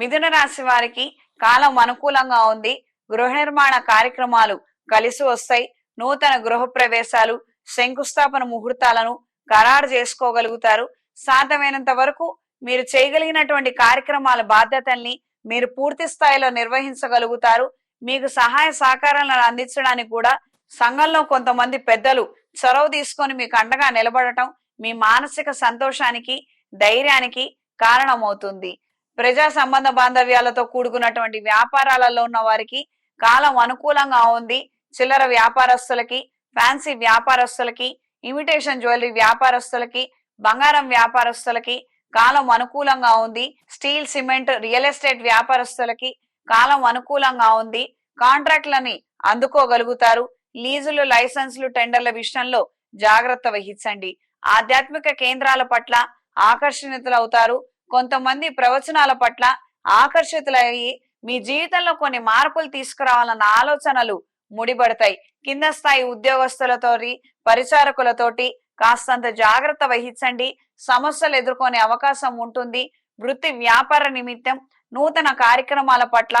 మిథున రాశి వారికి కాలం అనుకూలంగా ఉంది. గృహ నిర్మాణ కార్యక్రమాలు కలిసి వస్తాయి. నూతన గృహ ప్రవేశాలు శంకుస్థాపన ముహూర్తాలను ఖరారు చేసుకోగలుగుతారు. సాధ్యమైనంత వరకు మీరు చేయగలిగినటువంటి కార్యక్రమాల బాధ్యతల్ని మీరు పూర్తి స్థాయిలో నిర్వహించగలుగుతారు. మీకు సహాయ సహకారాలను అందించడానికి కూడా సంఘంలో కొంతమంది పెద్దలు చొరవ తీసుకొని మీకు అండగా నిలబడటం మీ మానసిక సంతోషానికి ధైర్యానికి కారణమవుతుంది. ప్రజా సంబంధ బాంధవ్యాలతో కూడుకున్నటువంటి వ్యాపారాలలో ఉన్న వారికి కాలం అనుకూలంగా ఉంది. చిల్లర వ్యాపారస్తులకి ఫ్యాన్సీ వ్యాపారస్తులకి ఇమిటేషన్ జ్యువెలరీ వ్యాపారస్తులకి బంగారం వ్యాపారస్తులకి కాలం అనుకూలంగా ఉంది. స్టీల్ సిమెంట్ రియల్ ఎస్టేట్ వ్యాపారస్తులకి కాలం అనుకూలంగా ఉంది. కాంట్రాక్ట్లని అందుకోగలుగుతారు. లీజులు లైసెన్సులు టెండర్ల విషయంలో జాగ్రత్త వహించండి. ఆధ్యాత్మిక కేంద్రాల పట్ల ఆకర్షితులవుతారు కొంతమంది ప్రవచనాల పట్ల ఆకర్షితులయ్యి మీ జీవితంలో కొన్ని మార్పులు తీసుకురావాలన్న ఆలోచనలు ముడిపడతాయి. కింద స్థాయి ఉద్యోగస్తులతోటి పరిచారకులతోటి కాస్తంత జాగ్రత్త వహించండి. సమస్యలు ఎదుర్కొనే అవకాశం ఉంటుంది. వృత్తి వ్యాపార నిమిత్తం నూతన కార్యక్రమాల పట్ల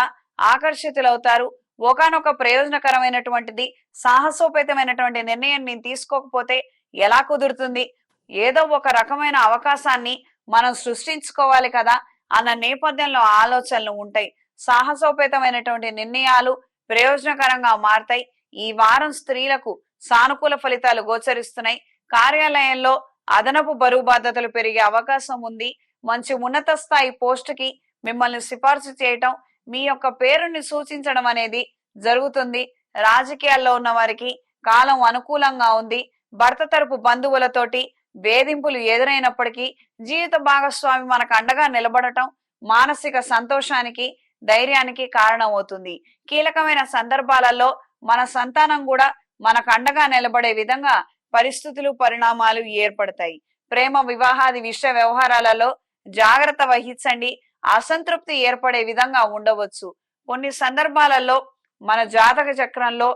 ఆకర్షితులవుతారు. ఒకనొక ప్రయోజనకరమైనటువంటిది సాహసోపేతమైనటువంటి నిర్ణయం నేను తీసుకోకపోతే ఎలా కుదురుతుంది? ఏదో ఒక రకమైన అవకాశాన్ని మనం సృష్టించుకోవాలి కదా అన్న నేపథ్యంలో ఆలోచనలు ఉంటాయి. సాహసోపేతమైనటువంటి నిర్ణయాలు ప్రయోజనకరంగా మారతాయి. ఈ వారం స్త్రీలకు సానుకూల ఫలితాలు గోచరిస్తున్నాయి. కార్యాలయంలో అదనపు బరువు బాధ్యతలు పెరిగే అవకాశం ఉంది. మంచి ఉన్నత స్థాయి పోస్ట్కి మిమ్మల్ని సిఫార్సు చేయటం మీ యొక్క పేరుని సూచించడం అనేది జరుగుతుంది. రాజకీయాల్లో ఉన్న వారికి కాలం అనుకూలంగా ఉంది. భర్త తరపు బంధువులతోటి వేధింపులు ఎదురైనప్పటికీ జీవిత భాగస్వామి మనకు అండగా నిలబడటం మానసిక సంతోషానికి ధైర్యానికి కారణమవుతుంది. కీలకమైన సందర్భాలలో మన సంతానం కూడా మనకు అండగా నిలబడే విధంగా పరిస్థితులు పరిణామాలు ఏర్పడతాయి. ప్రేమ వివాహాది విషయ వ్యవహారాలలో జాగ్రత్త వహించండి. అసంతృప్తి ఏర్పడే విధంగా ఉండవచ్చు. కొన్ని సందర్భాలలో మన జాతక చక్రంలో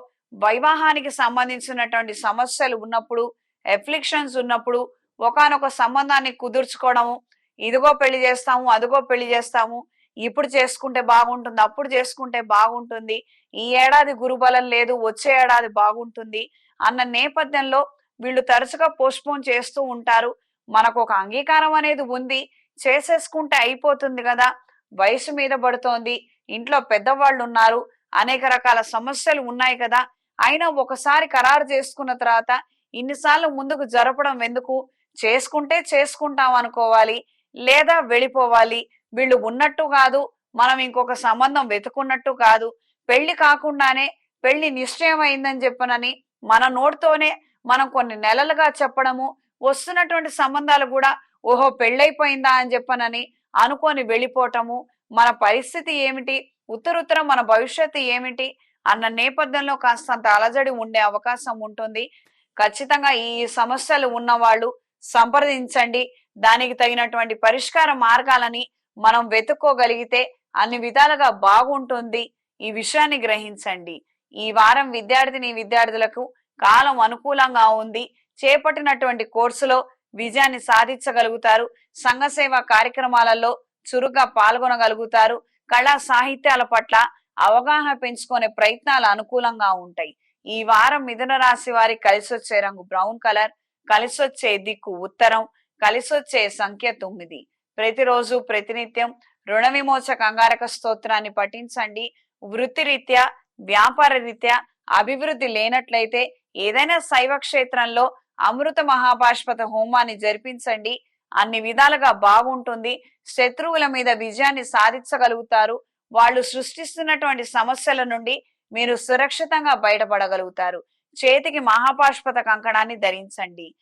వైవాహానికి సంబంధించినటువంటి సమస్యలు ఉన్నప్పుడు ఎఫ్లిక్షన్స్ ఉన్నప్పుడు ఒకానొక సంబంధాన్ని కుదుర్చుకోవడము ఇదిగో పెళ్ళి చేస్తాము అదిగో పెళ్ళి చేస్తాము ఇప్పుడు చేసుకుంటే బాగుంటుంది అప్పుడు చేసుకుంటే బాగుంటుంది ఈ ఏడాది గురుబలం లేదు వచ్చే ఏడాది బాగుంటుంది అన్న నేపథ్యంలో వీళ్ళు తరచుగా పోస్ట్పోన్ చేస్తూ ఉంటారు. మనకు ఒక అంగీకారం అనేది ఉంది చేసేసుకుంటే అయిపోతుంది కదా వయసు మీద పడుతోంది ఇంట్లో పెద్దవాళ్ళు ఉన్నారు అనేక రకాల సమస్యలు ఉన్నాయి కదా అయినా ఒకసారి ఖరారు చేసుకున్న తర్వాత ఇన్నిసార్లు ముందుకు జరపడం ఎందుకు? చేసుకుంటే చేసుకుంటాం అనుకోవాలి లేదా వెళ్ళిపోవాలి. వీళ్ళు ఉన్నట్టు కాదు మనం ఇంకొక సంబంధం వెతుకున్నట్టు కాదు. పెళ్ళి కాకుండానే పెళ్ళి నిశ్చయం అయిందని చెప్పనని మన నోటితోనే మనం కొన్ని నెలలుగా చెప్పడము వస్తున్నటువంటి సంబంధాలు కూడా ఓహో పెళ్ళైపోయిందా అని చెప్పనని అనుకొని వెళ్ళిపోవటము మన పరిస్థితి ఏమిటి? ఉత్తరుత్తరం మన భవిష్యత్తు ఏమిటి? అన్న నేపథ్యంలో కాస్తంత అలజడి ఉండే అవకాశం ఉంటుంది. ఖచ్చితంగా ఈ సమస్యలు ఉన్నవాళ్ళు సంప్రదించండి. దానికి తగినటువంటి పరిష్కార మార్గాలని మనం వెతుక్కోగలిగితే అన్ని విధాలుగా బాగుంటుంది. ఈ విషయాన్ని గ్రహించండి. ఈ వారం విద్యార్థిని విద్యార్థులకు కాలం అనుకూలంగా ఉంది. చేపట్టినటువంటి కోర్సులో విజయాన్ని సాధించగలుగుతారు. సంఘసేవ కార్యక్రమాలలో చురుగ్గా పాల్గొనగలుగుతారు. కళా సాహిత్యాల పట్ల అవగాహన పెంచుకునే ప్రయత్నాలు అనుకూలంగా ఉంటాయి. ఈ వారం మిథున రాశి వారి కలిసొచ్చే రంగు బ్రౌన్ కలర్ కలిసొచ్చే దిక్కు ఉత్తరం కలిసొచ్చే సంఖ్య తొమ్మిది. ప్రతిరోజు ప్రతినిత్యం రుణ విమోచ అంగారక స్తోత్రాన్ని పఠించండి. వృత్తిరీత్యా వ్యాపార రీత్యా అభివృద్ధి లేనట్లయితే ఏదైనా శైవ క్షేత్రంలో అమృత మహాపాష్పత హోమాన్ని జరిపించండి. అన్ని విధాలుగా బాగుంటుంది. శత్రువుల మీద విజయాన్ని సాధించగలుగుతారు. వాళ్ళు సృష్టిస్తున్నటువంటి సమస్యల నుండి మీరు సురక్షితంగా బయటపడగలుగుతారు. చేతికి మహాపాష్పత కంకణాన్ని ధరించండి.